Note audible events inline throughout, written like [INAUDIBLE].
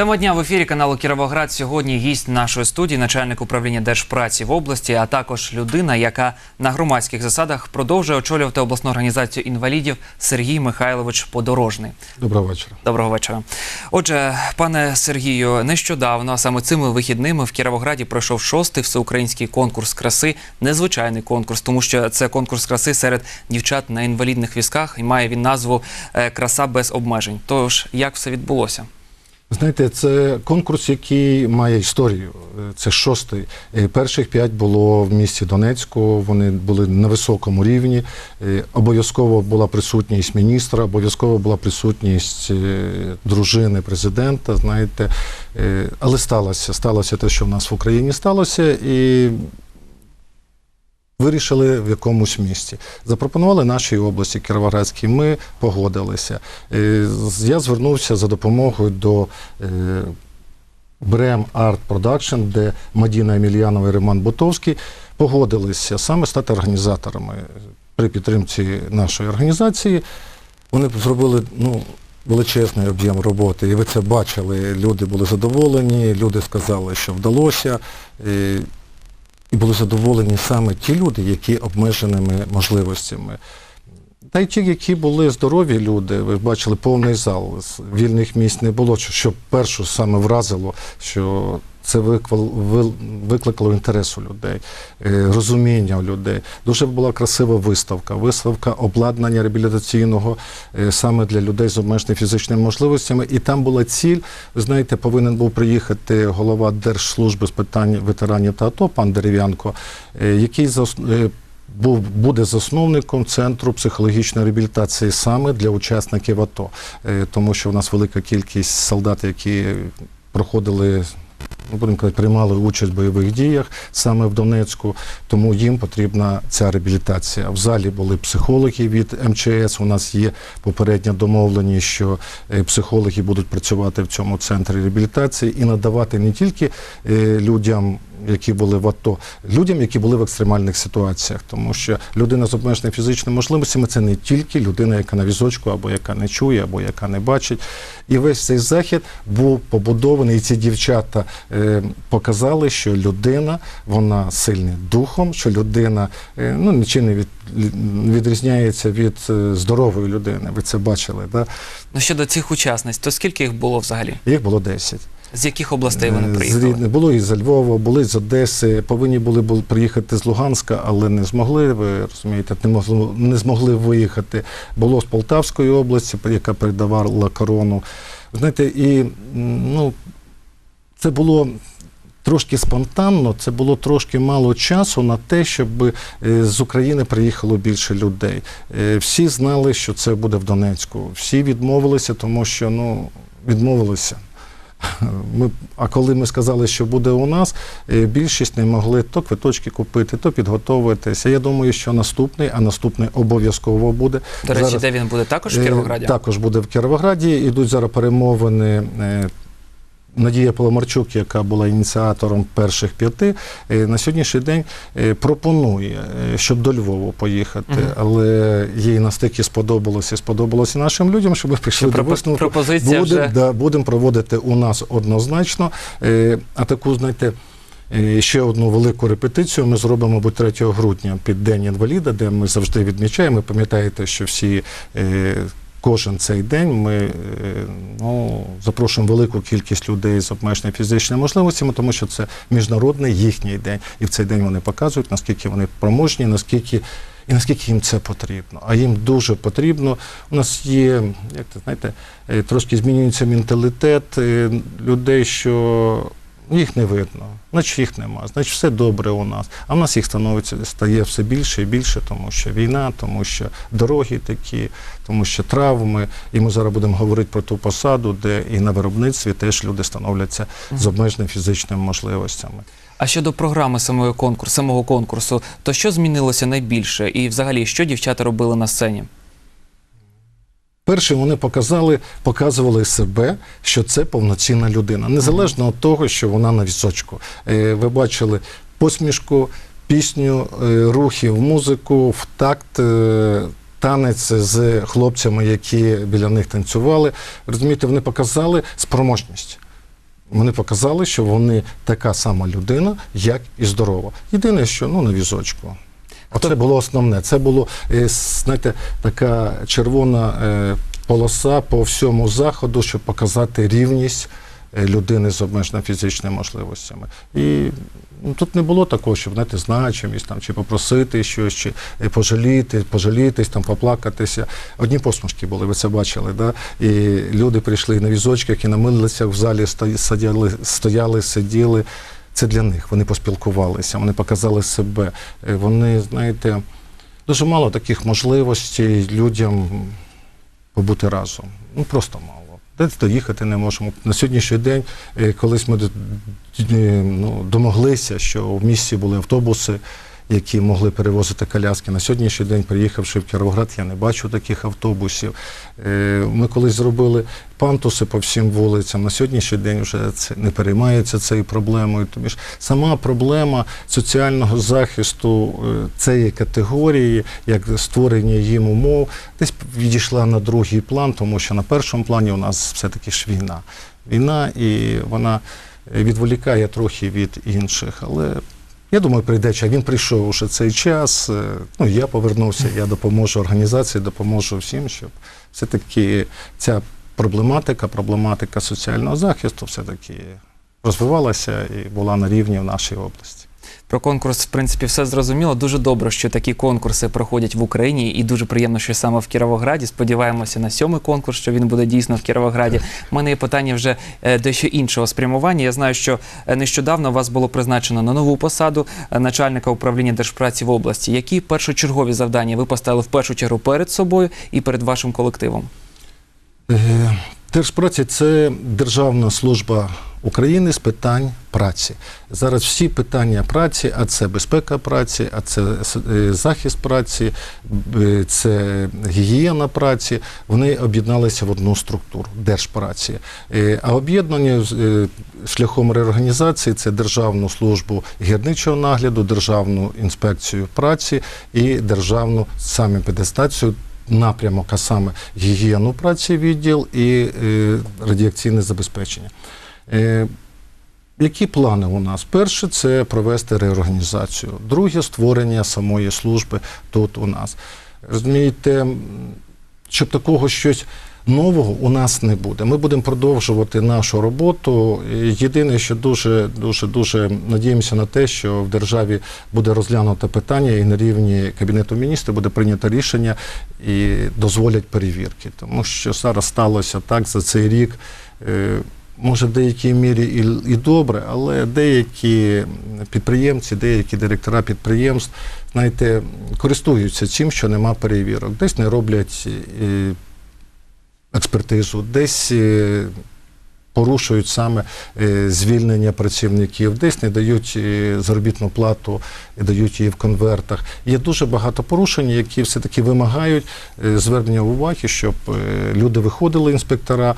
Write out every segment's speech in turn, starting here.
Тема дня в ефірі каналу Кіровоград. Сьогодні гість нашої студії, начальник управління держпраці в області, а також людина, яка на громадських засадах продовжує очолювати обласну організацію інвалідів Сергій Михайлович Подорожний. Доброго вечора. Доброго вечора. Отже, пане Сергію, нещодавно, а саме цими вихідними в Кіровограді пройшов шостий всеукраїнський конкурс краси, незвичайний конкурс, тому що це конкурс краси серед дівчат на інвалідних візках і має він назву е, Краса без обмежень. Тож, як все відбулося? Знаєте, це конкурс, який має історію. Це шостий. Е, Перших п'ять було в місті Донецьку. Вони були на високому рівні. Е, Обов'язково була присутність міністра, обов'язково була присутність е, дружини президента. Знаєте, але сталося. Сталося те, що в нас в Україні сталося, і Вирішили в якомусь місті. Запропонували нашій області Кіровоградській. Ми погодилися. Е, Я звернувся за допомогою до е, Брем Арт Продакшн, де Мадіна Емельянова і Роман Бутовський погодилися саме стати організаторами при підтримці нашої організації. Вони зробили ну, величезний об'єм роботи, і ви це бачили. Люди були задоволені, люди сказали, що вдалося. І були задоволені саме ті люди, які обмеженими можливостями. Та й ті, які були здорові люди, ви бачили повний зал, вільних місць не було, що першу саме вразило, що це викликало, інтерес у людей, е, розуміння у людей. Дуже була красива виставка, виставка обладнання реабілітаційного е, саме для людей з обмеженими фізичними можливостями. І там була ціль, знаєте, повинен був приїхати голова Держслужби з питань ветеранів та АТО, пан Дерев'янко, е, який був буде засновником центру психологічної реабілітації саме для учасників АТО, тому що в нас велика кількість солдат, які проходили. Будемо казати, приймали участь в бойових діях саме в Донецьку, тому їм потрібна ця реабілітація. В залі були психологи від МЧС. У нас є попередня домовлення, що е, психологи будуть працювати в цьому центрі реабілітації і надавати не тільки е, людям, які були в АТО, людям, які були в екстремальних ситуаціях, тому що людина з обмеженими фізичними можливостями це не тільки людина, яка на візочку, або яка не чує, або яка не бачить. І весь цей захід був побудований, і ці дівчата е, показали, що людина вона сильна духом, що людина е, ну нічим не від, відрізняється від е, здорової людини. Ви це бачили, да? Ну щодо цих учасниць, то скільки їх було взагалі? Їх було 10. З яких областей вони Е, з приїхали? Рівне- Було і з Львова, були з Одеси, повинні були бу- приїхати з Луганська, але не змогли, ви розумієте, не, могло, не змогли виїхати. Було з Полтавської області, яка передавала корону. Знаєте, і ну, це було. Трошки спонтанно, це було трошки мало часу на те, щоб е, з України приїхало більше людей. Е, Всі знали, що це буде в Донецьку. Всі відмовилися, тому що ну, відмовилися. [LAUGHS] Ми, а коли ми сказали, що буде у нас, е, більшість не могли то квиточки купити, то підготовитися. Я думаю, що наступний, а наступний обов'язково буде. До речі, Зараз, де він буде також в е, Кіровограді? Також буде в Кіровограді. Ідуть зараз перемовини. Надія Поломарчук, яка була ініціатором перших п'яти, е, на сьогоднішній день е, пропонує, е, щоб до Львова поїхати, Мгм. але їй настільки сподобалося сподобалося нашим людям, щоб ми прийшли до висновку. пропозиція Будемо вже да, будем проводити у нас однозначно. А таку, знаєте, ще одну велику репетицію ми зробимо, мабуть, 3 грудня під День інваліда, де ми завжди відмічаємо. Ви пам'ятаєте, що всі. Кожен цей день ми ну, запрошуємо велику кількість людей з обмеженими фізичними можливостями, тому що це міжнародний їхній день. І в цей день вони показують, наскільки вони проможні, наскільки і наскільки їм це потрібно. А їм дуже потрібно. У нас є, як ти знаєте, е, трошки змінюється менталітет е, людей, що їх не видно, значить їх нема, значить все добре у нас. А в нас їх становиться стає все більше і більше, тому що війна, тому що дороги такі, тому що травми. І ми зараз будемо говорити про ту посаду, де і на виробництві теж люди становляться з обмеженими фізичними можливостями. А щодо програми самого конкурсу, самого конкурсу, то що змінилося найбільше? І взагалі, що дівчата робили на сцені? Перше, вони показали, показували себе, що це повноцінна людина, незалежно від того, що вона на візочку. Е, Ви бачили посмішку, пісню, е, рухів, музику, в такт. е, Танець з хлопцями, які біля них танцювали. Розумієте, вони показали спроможність. Вони показали, що вони така сама людина, як і здорова. Єдине, що ну на візочку. Оце було основне. Це було е, знаєте, така червона е, полоса по всьому заходу, щоб показати рівність е, людини з обмеженими фізичними можливостями. І ну, тут не було такого, щоб знаєте, значимість там, чи попросити щось, чи пожаліти, пожалітись, там, поплакатися. Одні посмішки були, ви це бачили. Да? І люди прийшли на візочках і на милицях в залі сто- сиділи, стояли, сиділи. Це для них. Вони поспілкувалися, вони показали себе. Е, Вони, знаєте, дуже мало таких можливостей людям побути разом. Ну просто мало. Десь доїхати не можемо. На сьогоднішній день, е, колись ми ну, домоглися, що в місті були автобуси, які могли перевозити коляски. На сьогоднішній день, приїхавши в Кіровоград, я не бачу таких автобусів. Е, Ми колись зробили пантуси по всім вулицям. На сьогоднішній день вже це не переймається цією проблемою. Тобі ж сама проблема соціального захисту е, цієї категорії, як створення їм умов, десь відійшла на другий план, тому що на першому плані у нас все-таки ж війна. Війна, і вона е, відволікає трохи від інших. Але я думаю, прийде час. Він прийшов уже цей час. е, Ну, я повернувся, я допоможу організації, допоможу всім, щоб все-таки ця проблематика, проблематика соціального захисту все-таки розвивалася і була на рівні в нашій області. Про конкурс, в принципі, все зрозуміло. Дуже добре, що такі конкурси проходять в Україні, і дуже приємно, що саме в Кіровограді. Сподіваємося на сьомий конкурс, що він буде дійсно в Кіровограді. У мене є питання вже е, дещо іншого спрямування. Я знаю, що е, нещодавно вас було призначено на нову посаду е, начальника управління держпраці в області. Які першочергові завдання ви поставили в першу чергу перед собою і перед вашим колективом? Держпраці це Державна служба України з питань праці. Зараз всі питання праці, а це безпека праці, а це е, захист праці, е, це гігієна праці. Вони об'єдналися в одну структуру держпраці. Е, А об'єднання шляхом реорганізації це Державну службу гірничого нагляду, Державну інспекцію праці і Державну самопедестацію напрямок, а саме гігієну праці відділ і радіаційне забезпечення. Е, які плани у нас? Перше це провести реорганізацію. Друге створення самої служби тут у нас. Розумієте, щоб такого щось нового у нас не буде. Ми будемо продовжувати нашу роботу. Єдине, що дуже дуже дуже надіємося на те, що в державі буде розглянуто питання, і на рівні кабінету міністрів буде прийнято рішення і дозволять перевірки. Тому що зараз сталося так за цей рік. Може, в деякій мірі і, і добре, але деякі підприємці, деякі директора підприємств, знаєте, користуються цим, що нема перевірок. Десь не роблять е, експертизу, десь е, порушують саме е, звільнення працівників, десь не дають заробітну плату, дають її в конвертах. Є дуже багато порушень, які все-таки вимагають е, звернення уваги, щоб люди виходили, інспектора.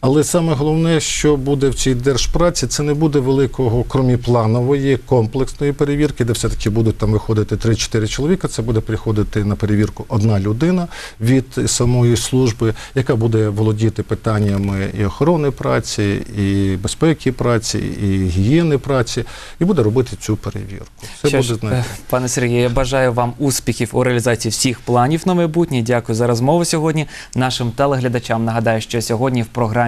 Але саме головне, що буде в цій держпраці, це не буде великого кроміпланової комплексної перевірки, де все-таки будуть там виходити 3-4 чоловіка. Це буде приходити на перевірку одна людина від самої служби, яка буде володіти питаннями і охорони праці, і безпеки праці, і гігієни праці, і буде робити цю перевірку. Це Що буде ж, е, пане Сергію, я бажаю вам успіхів у реалізації всіх планів на майбутнє. Дякую за розмову сьогодні. Нашим телеглядачам нагадаю, що сьогодні в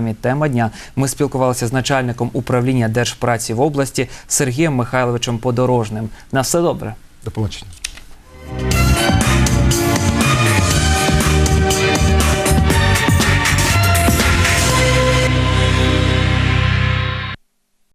програмі Тема дня ми спілкувалися з начальником управління держпраці в області Сергієм Михайловичем Подорожним. На все добре. до побачення.